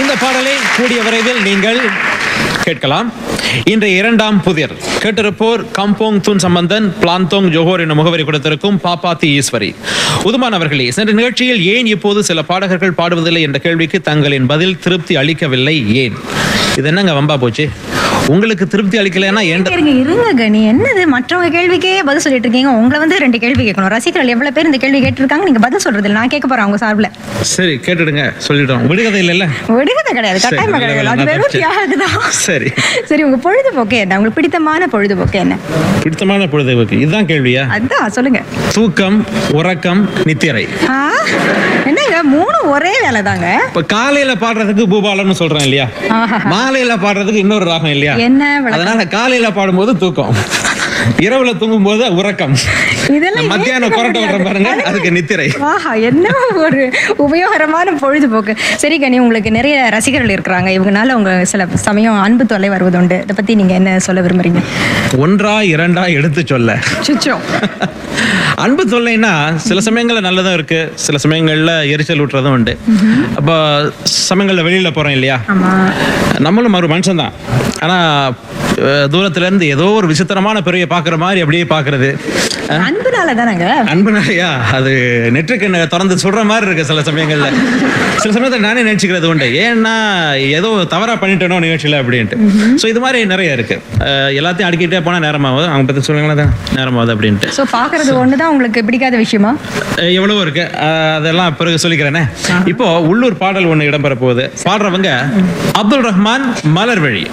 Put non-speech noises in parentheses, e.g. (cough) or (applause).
இந்த பாடலை கூடிய விரைவில் நீங்கள் கேட்கலாம். இன்றைய இரண்டாம் புதிர். கேட்டிருப்போர் Kampong Tun Sambanthan Plentong Johor என்ற முகவரி கொடுத்திருக்கும் பாப்பாத்தி ஈஸ்வரி. உதுமான் அவர்களே சென்ற நிகழ்ச்சியில் ஏன் இப்போது சில பாடகர்கள் பாடுவதில்லை என்ற கேள்விக்கு தங்களின் பதில் திருப்தி அளிக்கவில்லை ஏன்? இது என்னங்க வம்பா போச்சு? உங்களுக்கு திருப்தி அளிக்கலைன்னா இருங்க இருங்க கணி என்னது? மற்றவங்க கேள்விக்கே பதில் சொல்லிட்டு இருக்கீங்க உங்களை வந்து ரெண்டு கேள்வி கேட்கணும். ரசிகர்கள் எவ்வளவு பேர் இந்த கேள்வி கேட்டிருக்காங்க? நீங்க பதில் சொல்றது இல்ல. நான் கேட்க போறேன் அவங்க சார்பில். சரி கேட்டுடுங்க. சொல்லிட்டோம். விடுகதை இல்லைல்ல விடுகதை கிடையாது. கட்டாயமா கிடையாது. அது வெறும். தியாகதான் சரி. சரி உங்க பொழுதுபோக்கு என்ன? உங்களுக்கு பிடித்தமான பொழுதுபோக்கு என்ன? பிடித்தமான பொழுதுபோக்கு. இதுதான் கேள்வியா? அதான் சொல்லுங்க. தூக்கம் உறக்கம் நித்திரை. என்னங்க? மூணு ஒரே வேலை தாங்க இப்ப காலையில பாடுறதுக்கு பூபாலம்னு சொல்றேன் இல்லையா. மாலையில பாடுறதுக்கு இன்னொரு ராகம் இல்லையா? என்ன? அதனால காலையில பாடும்போது தூக்கம் இரவுல தூங்கும் போது உறக்கம். இதெல்லாம் மத்தியானம் கொரட்டை விடுற. பாருங்க அதுக்கு நித்திரை. ஆஹா என்ன ஒரு உபயோகரமான பொழுதுபோக்கு. சரி கனி உங்களுக்கு நிறைய ரசிகர்கள் இருக்கிறாங்க. இவங்கனால உங்க சில சமயம் அன்பு தொல்லை வருவதுண்டு. இதை பத்தி நீங்க என்ன சொல்ல விரும்புறீங்க? ஒன்றா இரண்டா எடுத்து சொல்ல. (laughs) அன்பு தொல்லைன்னா சில சமயங்கள்ல நல்லதும் இருக்கு. சில சமயங்கள்ல எரிச்சல் ஊட்டுறதும் உண்டு. அப்போ சமயங்கள்ல வெளியில போறோம் இல்லையா? நம்மளும் ஒரு மனுஷன் தான் ஆனா அஹ், தூரத்துல இருந்து ஏதோ ஒரு விசித்திரமான பிறையை பாக்குற மாதிரி அப்படியே பாக்குறது அன்புனால தானங்க அன்புனாலயா? அது நெற்றுக்கு திறந்து சொல்ற மாதிரி இருக்கு சில சமயங்கள்ல. சில சமயத்துல நானே நினைச்சுக்கிறது உண்டு. ஏன்னா ஏதோ தவறா பண்ணிட்டேனோ நிகழ்ச்சியில அப்படின்ட்டு. சோ இது மாதிரி நிறைய இருக்கு. அஹ், எல்லாத்தையும் அடிக்கிட்டே போனா நேரமாகுது. அவங்க பத்தி சொல்லுங்களேன் தான். நேரமாகுது அப்படின்ட்டு. சோ பாக்குறது ஒண்ணுதான் உங்களுக்கு பிடிக்காத விஷயமா? எவ்வளவோ இருக்கு. அஹ், அதெல்லாம் பிறகு சொல்லிக்கிறேனே. இப்போ உள்ளூர் பாடல் ஒண்ணு இடம்பெற போகுது பாடுறவங்க அப்துல் ரஹ்மான் மலர்வழி